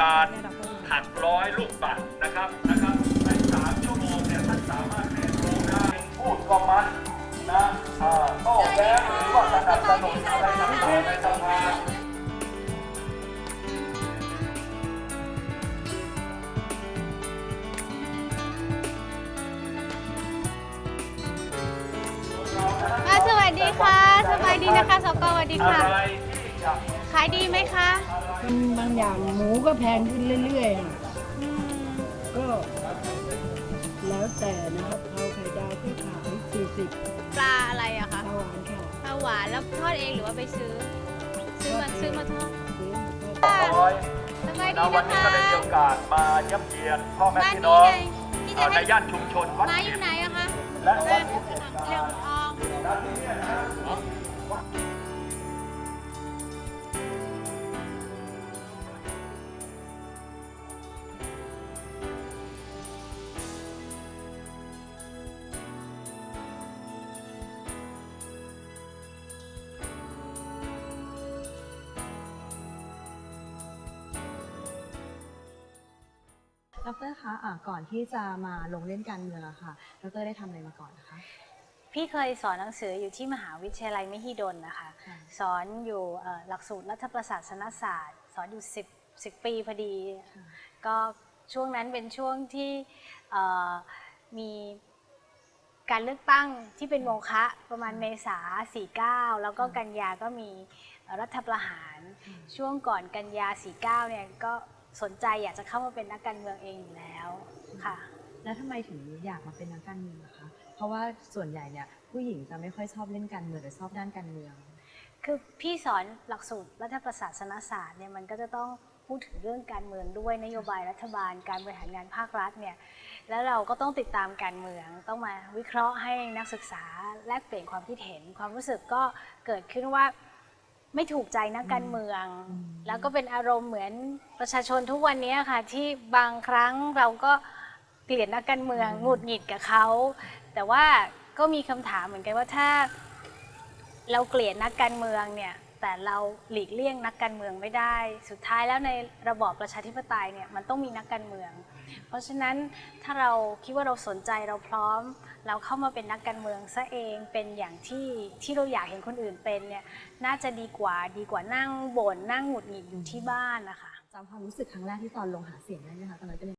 การหักร้อยลูกปัดนะครับนะครับในสามชั่วโมงเนี่ยท่านสามารถเรียนรู้ได้พูดก็มันนะอ่าโต้แย้งหรือว่าสนับสนุนอะไรต่างๆในสภาสวัสดีค่ะ สบายดีนะคะสกสวัสดีค่ะอะไรที่จะขายดีไหมคะมันบางอย่างหมูก็แพงขึ้นเรื่อยๆอะอืมก็ แล้วแต่นะครับเอาไข่ดาวที่ขาย40ปลาอะไรอะคะข้าวหวานค่ะปลาหวานแล้วทอดเองหรือว่าไปซื้อ ซื้อมาซื้อมาทอดซื้อมาก็ร้อยสบายนะดีวันนะนี้คะก็ได้มีโอกาสมาเยี่ยมเยียนพ่อแม่บ้านพี่นี้น้องไงที่จะอ่าในให้ย่านชุมชนวัดมาอจิยู่ตไหนอะคะและเรื่องทอง ดรคะอ่าก่อนที่จะมาลงเล่นการเมืองอะค่ะ ดรได้ทำอะไรมาก่อนนะคะ พี่เคยสอนหนังสืออยู่ที่มหาวิทยาลัยมหิดลนะคะ ค่ะ สอนอยู่เอ่อหลักสูตรรัฐประศาสนศาสตร์ สอนอยู่ 10 10 ปีพอดี ค่ะ ก็ช่วงนั้นเป็นช่วงที่เอ่อมีการเลือกตั้งที่เป็นโมฆะประมาณเมษา49 แล้วก็กันยาก็มีรัฐประหาร ช่วงก่อนกันยา49เนี่ยก็ สนใจอยากจะเข้ามาเป็นนักการเมืองเองอยู่แล้วค่ะ แล้วทำไมถึงอยากมาเป็นนักการเมืองอะคะ เพราะว่าส่วนใหญ่เนี่ยผู้หญิงจะไม่ค่อยชอบเล่นการเมืองหรือชอบด้านการเมือง คือพี่สอนหลักสูตรรัฐประศาสนศาสตร์เนี่ยมันก็จะต้องพูดถึงเรื่องการเมืองด้วยนโยบายรัฐบาล การบริหารงานภาครัฐเนี่ยแล้วเราก็ต้องติดตามการเมืองต้องมาวิเคราะห์ให้นักศึกษาแลกเปลี่ยนความคิดเห็น ความรู้สึกก็เกิดขึ้นว่า ไม่ถูกใจนักการเมืองอืมแล้วก็เป็นอารมณ์เหมือนประชาชนทุกวันนี้ค่ะที่บางครั้งเราก็เกลียดนักการเมืองหงุดหงิดกับเขา แต่ว่าก็มีคำถามเหมือนกันว่าถ้า เราเกลียดนักการเมืองเนี่ย แต่เราหลีกเลี่ยงนักการเมืองไม่ได้ สุดท้ายแล้วในระบอบประชาธิปไตยเนี่ยมันต้องมีนักการเมือง เพราะฉะนั้นถ้าเราคิดว่าเราสนใจเราพร้อม เราเข้ามาเป็นนักการเมืองซะเองเป็นอย่างที่ที่เราอยากเห็นคนอื่นเป็นเนี่ยน่าจะดีกว่าดีกว่านั่งบ่นนั่งหงุดหงิดอยู่ที่บ้านนะคะจำความรู้สึกครั้งแรกที่ตอนลงหาเสียงได้ไหมคะตอนนั้นเป็น